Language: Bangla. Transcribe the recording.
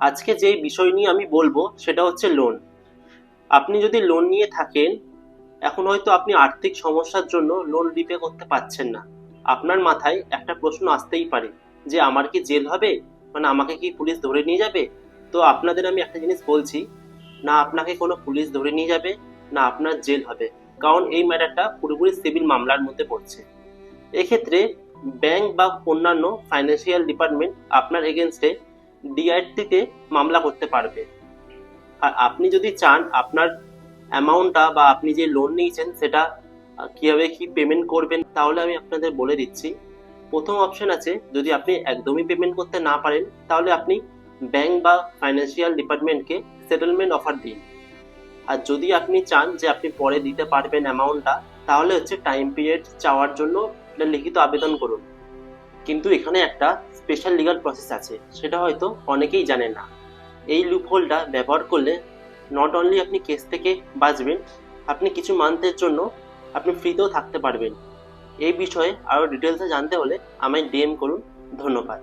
আজকে যে বিষয় নিয়ে আমি বলব সেটা হচ্ছে লোন আপনি যদি লোন নিয়ে থাকেন, এখন হয়তো আপনি আর্থিক সমস্যার জন্য লোন রিপে করতে পারছেন না। আপনার মাথায় একটা প্রশ্ন আসতেই পারে যে, আমার কি জেল হবে? মানে আমাকে কি পুলিশ ধরে নিয়ে যাবে? তো আপনাদের আমি একটা জিনিস বলছি, না আপনাকে কোনো পুলিশ ধরে নিয়ে যাবে, না আপনার জেল হবে। কারণ এই ম্যাটারটা পুরোপুরি সিভিল মামলার মধ্যে পড়ছে। এক্ষেত্রে ব্যাংক বা অন্যান্য ফাইন্যান্সিয়াল ডিপার্টমেন্ট আপনার এগেনস্টে ডিআরটিতে মামলা করতে পারবে। আর আপনি যদি চান আপনার অ্যামাউন্টটা বা আপনি যে লোন নিয়েছেন সেটা কীভাবে কি পেমেন্ট করবেন তাহলে আমি আপনাদের বলে দিচ্ছি। প্রথম অপশন আছে, যদি আপনি একদমই পেমেন্ট করতে না পারেন, তাহলে আপনি ব্যাংক বা ফাইন্যান্সিয়াল ডিপার্টমেন্টকে সেটেলমেন্ট অফার দিন। আর যদি আপনি চান যে আপনি পরে দিতে পারবেন অ্যামাউন্টটা তাহলে হচ্ছে টাইম পিরিয়ড চাওয়ার জন্য লিখিত আবেদন করুন। কিন্তু এখানে একটা স্পেশাল লিগাল প্রসেস আছে। সেটা হয়তো অনেকেই জানে না। এই লুপহোলটা ব্যবহার করলে নট অনলি আপনি কেস থেকে বাঁচবেন, আপনি কিছু মান্থের জন্য আপনি ফ্রিতেও থাকতে পারবেন। এই বিষয়ে আরও ডিটেলসে জানতে হলে আমায় ডিএম করুন। ধন্যবাদ।